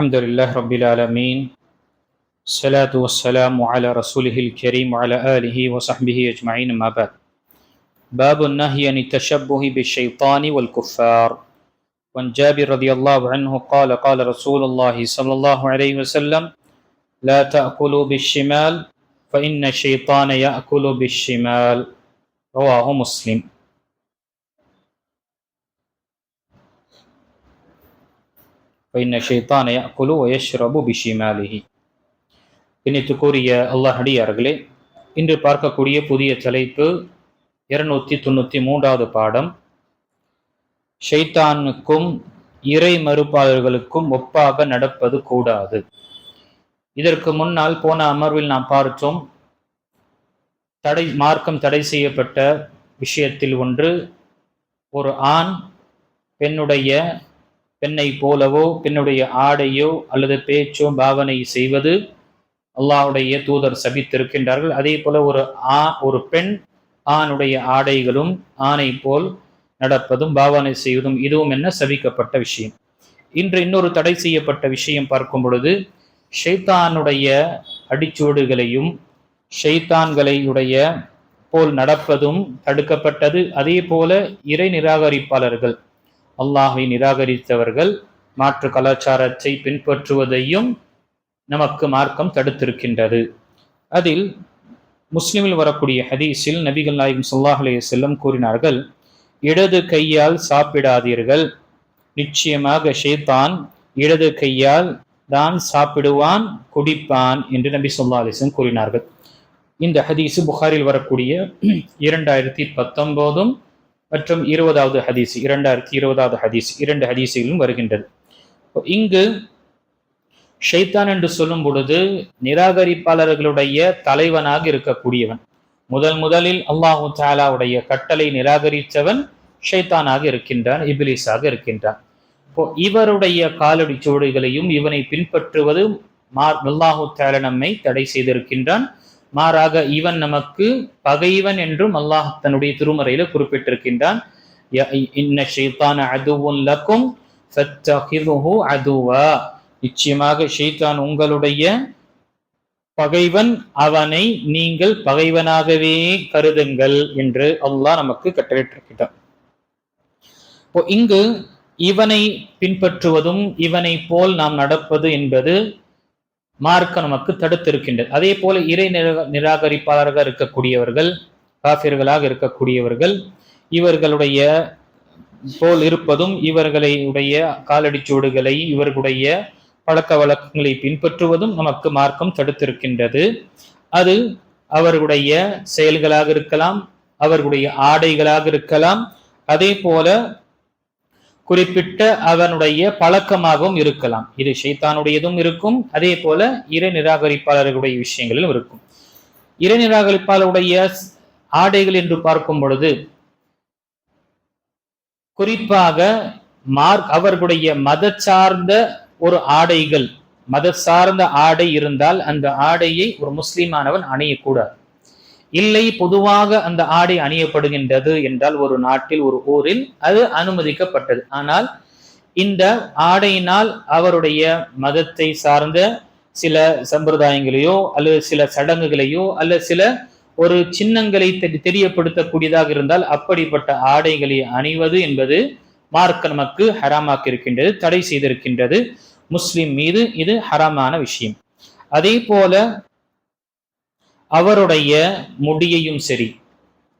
الحمد لله رب العالمين. الصلاة والسلام على رسوله الكريم وعلى آله وصحبه أجمعين ما بعد. باب النهي عن التشبه بالشيطان والكفار. وعن جابر رضي الله عنه قال قال رسول الله صلى الله عليه وسلم لا تأكلوا بالشمال فإن الشيطان يأكل بالشمال. رواه مسلم. فإن الشيطان يأكل ويشرب بشماله பின்னித்துக்குரிய அல்லாஹ் அடியார்களே இன்று பார்க்கக்கூடிய புதிய தலைப்பு இருநூத்தி தொண்ணூத்தி மூன்றாவது பாடம் ஷைத்தானுக்கும் இறை மறுப்பாளர்களுக்கும் ஒப்பாக நடப்பது கூடாது இதற்கு முன்னால் போன அமர்வில் நாம் பார்த்தோம் தடை மார்க்கம் தடை செய்யப்பட்ட விஷயத்தில் ஒன்று ஒரு ஆண் பெண்ணுடைய பெண்ணை போலவோ பெண்ணுடைய ஆடையோ அல்லது பேச்சோ பாவனை செய்வது அல்லாவுடைய தூதர் சபித்திருக்கின்றார்கள். அதே போல ஒரு ஆ ஒரு பெண் ஆணுடைய ஆடைகளும் ஆணை போல் நடப்பதும் பாவனை செய்வதும் இதுவும் என்ன? சபிக்கப்பட்ட விஷயம். இன்று இன்னொரு தடை செய்யப்பட்ட விஷயம் பார்க்கும் பொழுது ஷைத்தானுடைய அடிச்சுவடுகளையும் ஷைத்தான்களையுடைய போல் நடப்பதும் தடுக்கப்பட்டது. அதே போல இறை நிராகரிப்பாளர்கள் அல்லாஹை நிராகரித்தவர்கள் மாற்று கலாச்சாரத்தை பின்பற்றுவதையும் நமக்கு மார்க்கம் தடுத்திருக்கின்றது. அதில் முஸ்லிமில் வரக்கூடிய ஹதீஸில் நபிகள் நாயகம் சொல்லாஹ் செல்லம் கூறினார்கள் இடது கையால் சாப்பிடாதீர்கள். நிச்சயமாக ஷேத்தான் இடது கையால் தான் சாப்பிடுவான் குடிப்பான் என்று நபி சொல்லா அலிசன் கூறினார்கள். இந்த ஹதீஸு புகாரில் வரக்கூடிய இரண்டாயிரத்தி பத்தொம்போதும் மற்றும் இருபதாவது ஹதீஸ் இரண்டாயிரத்தி இருபதாவது ஹதீஸ் இரண்டு ஹதீஸிலும் வருகின்றது. இங்கு ஷைத்தான் என்று சொல்லும் பொழுது நிராகரிப்பாளர்களுடைய தலைவனாக இருக்கக்கூடியவன். முதல் முதலில் அல்லாஹு தாலாவுடைய கட்டளை நிராகரித்தவன் ஷைத்தானாக இருக்கின்றான் இபிலிஸாக இருக்கின்றான். இப்போ இவருடைய காலடி சோடுகளையும் இவனை பின்பற்றுவது மார் அல்லாஹு தாலா நம்மை தடை செய்திருக்கின்றான். மாறாக இவன் நமக்கு பகைவன் என்றும் அல்லாஹ் தன்னுடைய திருமறையில குறிப்பிட்டிருக்கின்றான். இன்ன அதுவும் லக்கும் அதுவா. நிச்சயமாக ஷெய்தான் உங்களுடைய பகைவன் அவனை நீங்கள் பகைவனாகவே கருதுங்கள் என்று அல்லாஹ் நமக்கு கட்டளையிட்டிருக்கிறான் இப்போ இங்கு இவனை பின்பற்றுவதும் இவனை போல் நாம் நடப்பது என்பது மார்க்கம் நமக்கு தடுத்திருக்கின்றது. அதே போல இறை நிராகரிப்பாளராக இருக்கக்கூடியவர்கள் காசியர்களாக இருக்கக்கூடியவர்கள் இவர்களுடைய போல் இருப்பதும் இவர்களுடைய காலடிச்சூடுகளை இவர்களுடைய பழக்க வழக்கங்களை பின்பற்றுவதும் நமக்கு மார்க்கம் தடுத்திருக்கின்றது. அது அவர்களுடைய செயல்களாக இருக்கலாம் அவர்களுடைய ஆடைகளாக இருக்கலாம் அதே போல குறிப்பிட்ட அவனுடைய பழக்கமாகவும் இருக்கலாம். இது ஷைத்தானுடையதும் இருக்கும். அதே போல இறை நிராகரிப்பாளர்களுடைய விஷயங்களிலும் இருக்கும். இறை நிராகரிப்பாளருடைய ஆடைகள் என்று பார்க்கும் பொழுது குறிப்பாக மார்க் அவர்களுடைய மத சார்ந்த ஒரு ஆடைகள் மத சார்ந்த ஆடை இருந்தால் அந்த ஆடையை ஒரு முஸ்லீமானவன் அணியக்கூடாது. இல்லை பொதுவாக அந்த ஆடை அணியப்படுகின்றது என்றால் ஒரு நாட்டில் ஒரு ஊரில் அது அனுமதிக்கப்பட்டது. ஆனால் இந்த ஆடையினால் அவருடைய மதத்தை சார்ந்த சில சம்பிரதாயங்களையோ அல்லது சில சடங்குகளையோ அல்லது சில ஒரு சின்னங்களை தெரியப்படுத்தக்கூடியதாக இருந்தால் அப்படிப்பட்ட ஆடைகளை அணிவது என்பது மார்க்க நமக்கு ஹராமாக்கி இருக்கின்றது தடை செய்திருக்கின்றது. முஸ்லிம் மீது இது ஹராமான விஷயம். அதே போல அவருடைய முடியையும் சரி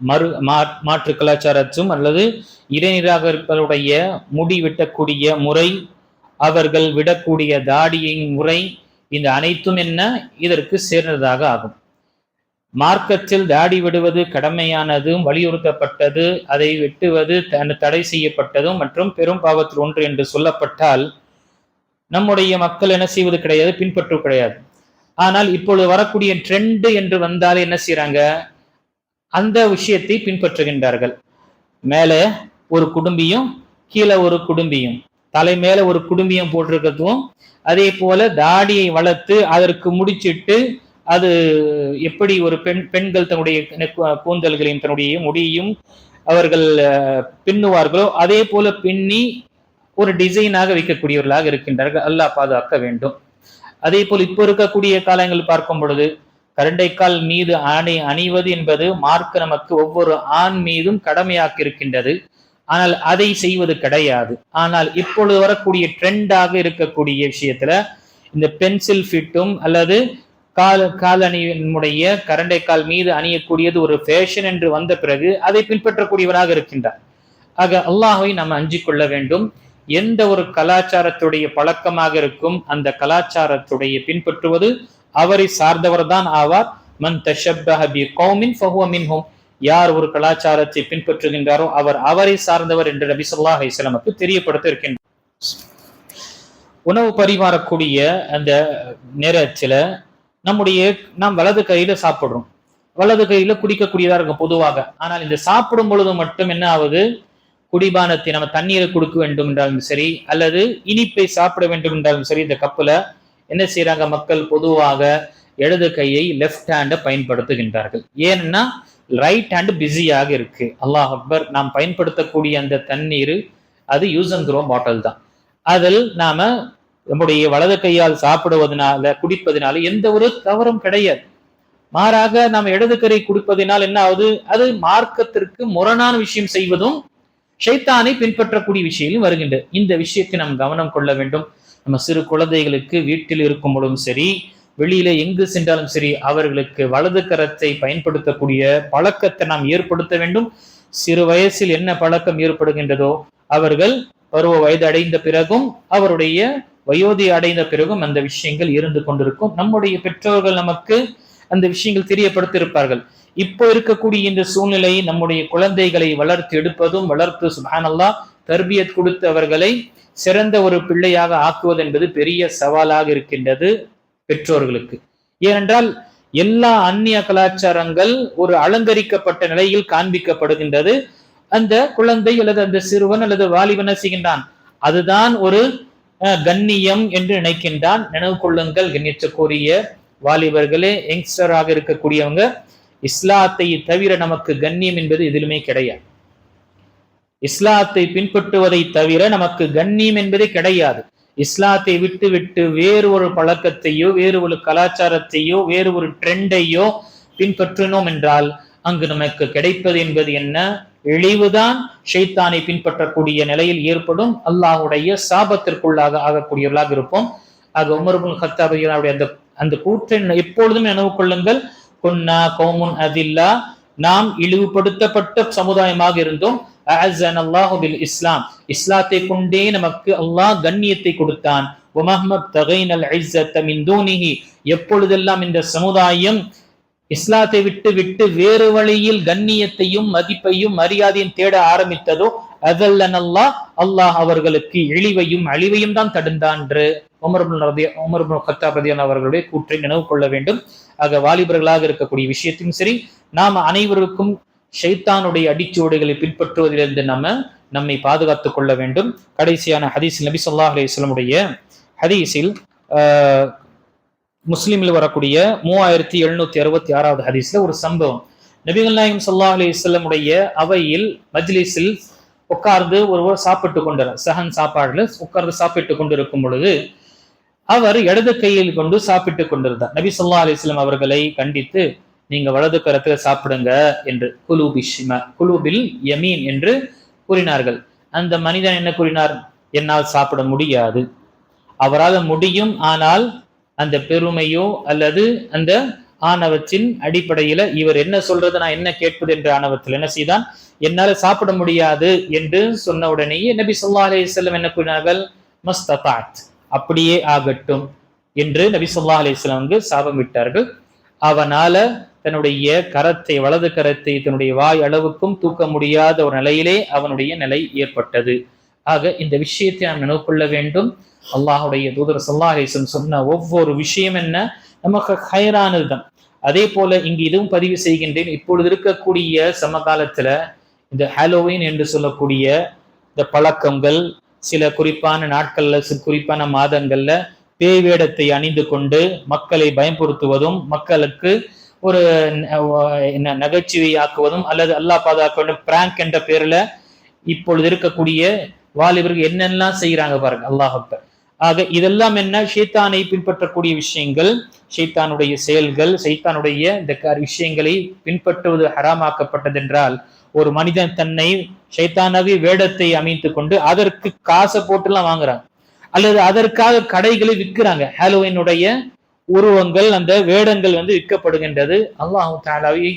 மறு மாற்று கலாச்சாரத்தும் அல்லது இடைநிராகர்களுடைய முடி வெட்டக்கூடிய முறை அவர்கள் விடக்கூடிய தாடியின் முறை இந்த அனைத்தும் என்ன? இதற்கு சேர்ந்ததாக ஆகும். மார்க்கத்தில் தாடி விடுவது கடமையானதும் வலியுறுத்தப்பட்டது அதை வெட்டுவது தடை செய்யப்பட்டதும் மற்றும் பெரும் பாவத்தில் ஒன்று என்று சொல்லப்பட்டால் நம்முடைய மக்கள் என்ன செய்வது கிடையாது? பின்பற்று கிடையாது. ஆனால் இப்பொழுது வரக்கூடிய ட்ரெண்டு என்று வந்தால் என்ன செய்யறாங்க அந்த விஷயத்தை பின்பற்றுகின்றார்கள். மேலே ஒரு குடும்பியும் கீழே ஒரு குடும்பியும். தலை மேல ஒரு குடும்பியம் போட்டிருக்கிறதும் அதே போல தாடியை வளர்த்து அதற்கு முடிச்சிட்டு அது எப்படி ஒரு பெண் பெண்கள் தன்னுடைய கூந்தல்களையும் தன்னுடைய முடியையும் அவர்கள் பின்னுவார்களோ அதே போல பின்னி ஒரு டிசைனாக வைக்கக்கூடியவர்களாக இருக்கின்றார்கள். அல்லாஹ் பாதுகாக்க வேண்டும். அதே போல் இப்போ இருக்கக்கூடிய காலங்கள் பார்க்கும் பொழுது கரண்டைக்கால் மீது ஆணை அணிவது என்பது மார்க்க நமக்கு ஒவ்வொரு ஆண் மீதும் கடமையாக்கி இருக்கின்றது. ஆனால் அதை செய்வது கிடையாது. ஆனால் இப்பொழுது வரக்கூடிய ட்ரெண்டாக இருக்கக்கூடிய விஷயத்துல இந்த பென்சில் ஃபிட்டும் அல்லது கால் கால் அணியினுடைய கரண்டை கால் மீது அணியக்கூடியது ஒரு ஃபேஷன் என்று வந்த பிறகு அதை பின்பற்றக்கூடியவராக இருக்கின்றார். ஆக அல்லாஹை நாம் அஞ்சிக் கொள்ள வேண்டும். எந்த ஒரு கலாச்சாரத்துடைய பழக்கமாக இருக்கும் அந்த கலாச்சாரத்துடைய பின்பற்றுவது அவரை சார்ந்தவர் தான் ஆவார். மன் தஷப்பி கௌமின் ஃபஹுவ மின்ஹும். யார் ஒரு கலாச்சாரத்தை பின்பற்றுகின்றாரோ அவர் அவரை சார்ந்தவர் என்று நபி சொல்லாஹ் இஸ்லாமுக்கு தெரியப்படுத்த இருக்கின்றார் உணவு பரிமாறக்கூடிய அந்த நேரத்துல நம்முடைய நாம் வலது கையில சாப்பிடுறோம். வலது கையில குடிக்கக்கூடியதா இருக்கும் பொதுவாக. ஆனால் இந்த சாப்பிடும் பொழுது மட்டும் என்ன ஆகுது? குடிபானத்தை நம்ம தண்ணீரை கொடுக்க வேண்டும் என்றாலும் சரி அல்லது இனிப்பை சாப்பிட வேண்டும் என்றாலும் சரி இந்த கப்பில் என்ன செய்கிறாங்க மக்கள் பொதுவாக இடது கையை லெஃப்ட் ஹேண்டை பயன்படுத்துகின்றார்கள். ஏன்னா ரைட் ஹேண்டு பிஸியாக இருக்கு. அல்லாஹ் அக்பர் நாம் பயன்படுத்தக்கூடிய அந்த தண்ணீர் அது யூஸ் அண்ட் த்ரோ பாட்டில் தான். அதில் நாம நம்முடைய வலது கையால் சாப்பிடுவதனால குடிப்பதனால எந்த ஒரு தவறும் கிடையாது. மாறாக நாம் இடது கரை குடிப்பதனால் என்ன ஆகுது? அது மார்க்கத்திற்கு முரணான விஷயம் செய்வதும் ஷைத்தானை பின்பற்றக்கூடிய விஷயம் வருகின்றது இந்த விஷயத்தை நாம் கவனம் கொள்ள வேண்டும். நம்ம சிறு குழந்தைகளுக்கு வீட்டில் இருக்கும் பொழுதும் சரி வெளியில எங்கு சென்றாலும் சரி அவர்களுக்கு வலது கரத்தை பயன்படுத்தக்கூடிய பழக்கத்தை நாம் ஏற்படுத்த வேண்டும். சிறு வயசில் என்ன பழக்கம் ஏற்படுகின்றதோ அவர்கள் பருவ வயது அடைந்த பிறகும் அவருடைய வயோதி அடைந்த பிறகும் அந்த விஷயங்கள் இருந்து கொண்டிருக்கும். நம்முடைய பெற்றோர்கள் நமக்கு அந்த விஷயங்கள் தெரியப்படுத்தியிருப்பார்கள். இப்போ இருக்கக்கூடிய இந்த சூழ்நிலை நம்முடைய குழந்தைகளை வளர்த்து எடுப்பதும் வளர்த்து சுபானல்லா தர்பியத் கொடுத்தவர்களை சிறந்த ஒரு பிள்ளையாக ஆக்குவது என்பது பெரிய சவாலாக இருக்கின்றது பெற்றோர்களுக்கு. ஏனென்றால் எல்லா அந்நிய கலாச்சாரங்கள் ஒரு அலங்கரிக்கப்பட்ட நிலையில் காண்பிக்கப்படுகின்றது. அந்த குழந்தை அல்லது அந்த சிறுவன் அல்லது வாலிபன் செய்கின்றான்? அதுதான் ஒரு கண்ணியம் என்று நினைக்கின்றான். நினைவு கொள்ளுங்கள் கண்ணியத்துக்குரிய வாலிபர்களே யங்ஸ்டராக இருக்கக்கூடியவங்க. இஸ்லாத்தை தவிர நமக்கு கண்ணியம் என்பது எதிலுமே கிடையாது. இஸ்லாத்தை பின்பற்றுவதை தவிர நமக்கு கண்ணியம் என்பதே கிடையாது. இஸ்லாத்தை விட்டு விட்டு வேறு ஒரு பழக்கத்தையோ வேறு ஒரு கலாச்சாரத்தையோ வேறு ஒரு ட்ரெண்டையோ பின்பற்றினோம் என்றால் அங்கு நமக்கு கிடைப்பது என்பது என்ன? இழிவுதான். ஷைத்தானை பின்பற்றக்கூடிய நிலையில் ஏற்படும். அல்லாஹுடைய சாபத்திற்குள்ளாக ஆகக்கூடியவர்களாக இருப்போம். ஆக உமர்புல் ஹத்தாபையாவுடைய அந்த அந்த கூற்றை எப்பொழுதும் நினைவு கொள்ளுங்கள். குன்னா கோமுன் அதில்லா நாம் இழிவுபடுத்தப்பட்ட சமுதாயமாக இருந்தோம். அல்லாஹுபில் இஸ்லாம் இஸ்லாத்தை கொண்டே நமக்கு அல்லாஹ் கண்ணியத்தை கொடுத்தான் எப்பொழுதெல்லாம் இந்த சமுதாயம் இஸ்லாத்தை விட்டு விட்டு வேறு வழியில் கண்ணியத்தையும் மதிப்பையும் மரியாதையும் தேட ஆரம்பித்ததோ அதல்லன் அல்லாஹ் அல்லாஹ் அவர்களுக்கு இழிவையும் அழிவையும் தான் தடுந்தான்று உமர் கத்தாப் அவர்களுடைய கூற்றை நினைவு கொள்ள வேண்டும். ஆக வாலிபர்களாக இருக்கக்கூடிய விஷயத்தையும் சரி நாம் அனைவருக்கும் ஷைத்தானுடைய அடிச்சுவடுகளை பின்பற்றுவதிலிருந்து நம்ம நம்மை பாதுகாத்துக் கொள்ள வேண்டும். கடைசியான ஹதீஸ் நபி சொல்லா அலிஸ்லமுடைய ஹதீஸில் முஸ்லீமில் வரக்கூடிய மூவாயிரத்தி எழுநூத்தி அறுபத்தி ஆறாவது ஹதீஸ்ல ஒரு சம்பவம். நபிகள் நாயகம் சொல்லா அலி இஸ்லமுடைய அவையில் மஜ்லிஸில் உட்கார்ந்து ஒருவர் சாப்பிட்டு கொண்டார் சஹன் சாப்பாடுல உட்கார்ந்து சாப்பிட்டு கொண்டிருக்கும் பொழுது அவர் இடது கையில் கொண்டு சாப்பிட்டு கொண்டிருந்தார். நபி சொல்லா அலிஸ்லாம் அவர்களை கண்டித்து நீங்க வலது கரத்துல சாப்பிடுங்க என்று குலூபிஷ்ம குலூபில் யமீன் என்று கூறினார்கள். அந்த மனிதன் என்ன கூறினார்? என்னால் சாப்பிட முடியாது. அவரால் முடியும் ஆனால் அந்த பெருமையோ அல்லது அந்த ஆணவத்தின் அடிப்படையில இவர் என்ன சொல்றது நான் என்ன கேட்பது என்ற ஆணவத்தில் என்ன செய்தான்? என்னால சாப்பிட முடியாது என்று சொன்ன உடனேயே நபி சொல்லா அலி செல்லம் என்ன கூறினார்கள்? மஸ்தபாத் அப்படியே ஆகட்டும் என்று நபி சொல்லா அலிஸ்லாமுக்கு சாபம் விட்டார்கள். அவனால தன்னுடைய கரத்தை வலது கரத்தை தன்னுடைய வாய் அளவுக்கும் தூக்க முடியாத ஒரு நிலையிலே அவனுடைய நிலை ஏற்பட்டது. ஆக இந்த விஷயத்தை நாம் நினைவு கொள்ள வேண்டும். அல்லாஹுடைய தூதர் சல்லாஹேசன் சொன்ன ஒவ்வொரு விஷயம் என்ன? நமக்கு ஹைரானது தான் அதே போல இங்கு இதுவும் பதிவு செய்கின்றேன். இப்பொழுது இருக்கக்கூடிய சமகாலத்துல இந்த ஹாலோவின் என்று சொல்லக்கூடிய இந்த பழக்கங்கள் சில குறிப்பான நாட்கள்ல சில குறிப்பான மாதங்கள்ல பேய் வேடத்தை அணிந்து கொண்டு மக்களை பயன்படுத்துவதும் மக்களுக்கு ஒரு என்ன நகைச்சுவை ஆக்குவதும் அல்லது அல்லாஹ் பாதுகாக்க வேண்டும் பிராங்க் என்ற பேர்ல இப்பொழுது இருக்கக்கூடிய வாலிபர்கள் என்னெல்லாம் செய்யறாங்க பாருங்க அல்லாஹ் அக்பர் ஆக இதெல்லாம் என்ன? ஷைத்தானை பின்பற்றக்கூடிய விஷயங்கள் ஷைத்தானுடைய செயல்கள் ஷைத்தானுடைய இந்த விஷயங்களை பின்பற்றுவது ஹராமாக்கப்பட்டதென்றால் ஒரு மனிதன் தன்னை ஷைத்தானாவே வேடத்தை அமைத்து கொண்டு அதற்கு காசை போட்டுலாம் வாங்குறாங்க அல்லது அதற்காக கடைகளை விற்கிறாங்க. ஹாலோவினுடைய உருவங்கள் அந்த வேடங்கள் வந்து விற்கப்படுகின்றது. அல்லாஹ் தாலாவை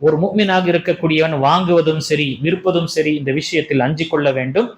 ஒரு முக்மினாக இருக்கக்கூடியவன் வாங்குவதும் சரி விற்பதும் சரி இந்த விஷயத்தில் அஞ்சு கொள்ள வேண்டும்.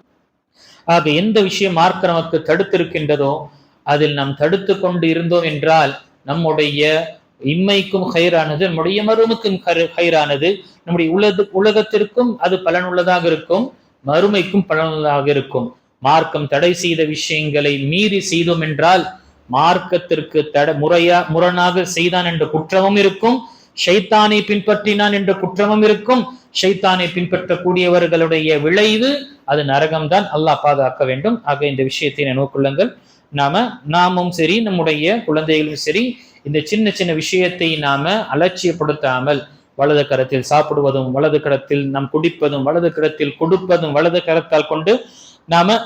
ஆக எந்த விஷயம் மார்க்க நமக்கு தடுத்திருக்கின்றதோ அதில் நாம் தடுத்து கொண்டு இருந்தோம் என்றால் நம்முடைய இம்மைக்கும் ஹைரானது நம்முடைய மறுமைக்கும் ஹைரானது நம்முடைய உலக உலகத்திற்கும் அது பலனுள்ளதாக இருக்கும் மறுமைக்கும் பலனுள்ளதாக இருக்கும். மார்க்கம் தடை செய்த விஷயங்களை மீறி செய்தோம் என்றால் மார்க்கத்திற்கு தட முறையா முரணாக செய்தான் என்ற குற்றமும் இருக்கும் ஷைத்தானை பின்பற்றினான் என்ற குற்றமும் இருக்கும் ஷைத்தானை பின்பற்றக்கூடியவர்களுடைய விளைவு அது நரகம்தான் அல்லாஹ் பாதுகாக்க வேண்டும். ஆக இந்த விஷயத்தை நினைவு கொள்ளுங்கள். நாம நாமும் சரி நம்முடைய குழந்தைகளும் சரி இந்த சின்ன சின்ன விஷயத்தை நாம அலட்சியப்படுத்தாமல் வலது கரத்தில் சாப்பிடுவதும் வலது கரத்தில் நாம் குடிப்பதும் வலது கரத்தில் கொடுப்பதும் வலது கரத்தால் கொண்டு நாம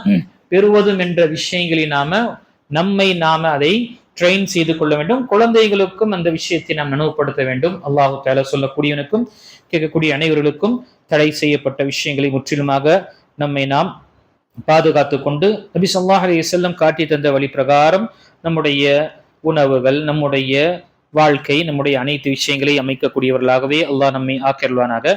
பெறுவதும் என்ற விஷயங்களை நாம நம்மை நாம அதை ட்ரெயின் செய்து கொள்ள வேண்டும். குழந்தைகளுக்கும் அந்த விஷயத்தை நாம் நினைவுபடுத்த வேண்டும். அல்லாஹு தாலா சொல்லக்கூடியவனுக்கும் கேட்கக்கூடிய அனைவர்களுக்கும் தடை செய்யப்பட்ட விஷயங்களை முற்றிலுமாக நம்மை நாம் பாதுகாத்து கொண்டு நபி சொல்லாஹ் அலைஹி காட்டி தந்த வழி பிரகாரம் நம்முடைய உணவுகள் நம்முடைய வாழ்க்கை நம்முடைய அனைத்து விஷயங்களை அமைக்கக்கூடியவர்களாகவே அல்லாஹ் நம்மை ஆக்கிரல்வானாக